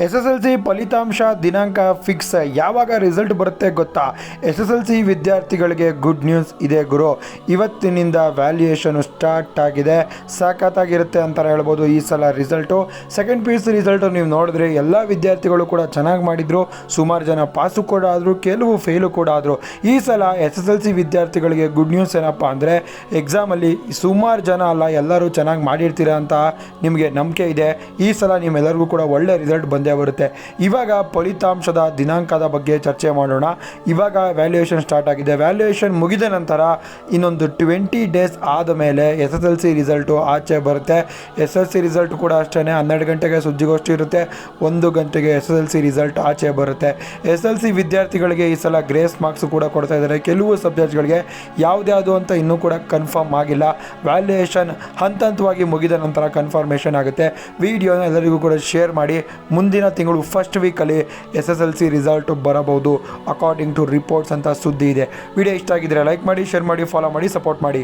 S S L C ಫಲಿತಾಂಶ ದಿನಾಂಕ fix. ಯಾವಾಗ ರಿಸಲ್ಟ್ ಬರುತ್ತೆ ಗೊತ್ತಾ? ಎಸ್ ಎಸ್ ಎಲ್ ಸಿ ವಿದ್ಯಾರ್ಥಿಗಳಿಗೆ ಗುಡ್ ನ್ಯೂಸ್ ಇದೆ ಗುರು. ಇವತ್ತಿನಿಂದ ವ್ಯಾಲ್ಯೂಯೇಷನ್ ಸ್ಟಾರ್ಟ್ ಆಗಿದೆ. ಸಾಕತ್ತಾಗಿರುತ್ತೆ ಅಂತ ಹೇಳ್ಬೋದು ಈ ಸಲ result. Second P U C result ನೀವು ನೋಡಿದ್ರೆ ಎಲ್ಲ ವಿದ್ಯಾರ್ಥಿಗಳು ಕೂಡ ಚೆನ್ನಾಗಿ ಮಾಡಿದರು. ಸುಮಾರು ಜನ ಪಾಸು ಕೂಡ ಆದರು, ಕೆಲವು ಫೇಲು ಕೂಡ ಆದರು. ಈ ಸಲ ಎಸ್ ಎಸ್ ಎಲ್ ಸಿ ವಿದ್ಯಾರ್ಥಿಗಳಿಗೆ ಗುಡ್ ನ್ಯೂಸ್ ಏನಪ್ಪ ಅಂದರೆ, ಎಕ್ಸಾಮಲ್ಲಿ ಸುಮಾರು ಜನ ಅಲ್ಲ, ಎಲ್ಲರೂ ಚೆನ್ನಾಗಿ ಮಾಡಿರ್ತೀರ ಅಂತ ನಿಮಗೆ ನಂಬಿಕೆ ಇದೆ. ಈ ಸಲ ನಿಮ್ಮೆಲ್ಲರಿಗೂ ಕೂಡ ಒಳ್ಳೆ ರಿಸಲ್ಟ್ ಬಂದೇ ಬರುತ್ತೆ. ಇವಾಗ ಫಲಿತಾಂಶದ ದಿನಾಂಕದ ಬಗ್ಗೆ ಚರ್ಚೆ ಮಾಡೋಣ. ಇವಾಗ ವ್ಯಾಲ್ಯೂಯೇಷನ್ ಸ್ಟಾರ್ಟ್ ಆಗಿದೆ. ವ್ಯಾಲ್ಯೂಯೇಷನ್ ಮುಗಿದ ನಂತರ ಇನ್ನೊಂದು ಟ್ವೆಂಟಿ ಡೇಸ್ ಆದ ಮೇಲೆ S S L C result ಆಚೆ ಬರುತ್ತೆ. ಎಸ್ ಎಲ್ ಸಿ ರಿಸಲ್ಟ್ ಕೂಡ ಅಷ್ಟೇ ಹನ್ನೆರಡು ಗಂಟೆಗೆ ಸುದ್ದಿಗೋಷ್ಠಿ ಇರುತ್ತೆ. ಒಂದು ಗಂಟೆಗೆ S S L C result ಆಚೆ ಬರುತ್ತೆ. ಎಸ್ ಎಲ್ ಸಿ ವಿದ್ಯಾರ್ಥಿಗಳಿಗೆ ಈ ಸಲ ಗ್ರೇಸ್ ಮಾರ್ಕ್ಸ್ ಕೂಡ ಕೊಡ್ತಾ ಇದ್ದಾರೆ. ಕೆಲವು ಸಬ್ಜೆಕ್ಟ್ಗಳಿಗೆ ಯಾವುದ್ಯಾವುದು ಅಂತ ಇನ್ನೂ ಕೂಡ ಕನ್ಫರ್ಮ್ ಆಗಿಲ್ಲ. ವ್ಯಾಲ್ಯೂಯೇಷನ್ ಹಂತ ಹಂತವಾಗಿ ಮುಗಿದ ನಂತರ ಕನ್ಫರ್ಮೇಷನ್ ಆಗುತ್ತೆ. ವಿಡಿಯೋನ ಎಲ್ಲರಿಗೂ ಕೂಡ ಶೇರ್ ಮಾಡಿ. ಮುಂದಿನ ತಿಂಗಳು ಫಸ್ಟ್ ವೀಕಲ್ಲಿ S S L C result ಬರಬಹುದು ಅಕಾರ್ಡಿಂಗ್ ಟು ರಿಪೋರ್ಟ್ಸ್ ಅಂತ ಸುದ್ದಿ ಇದೆ. ವಿಡಿಯೋ ಇಷ್ಟ ಆಗಿದ್ರೆ ಲೈಕ್ ಮಾಡಿ ಶೇರ್ ಮಾಡಿ ಫಾಲೋ ಮಾಡಿ ಸಪೋರ್ಟ್ ಮಾಡಿ.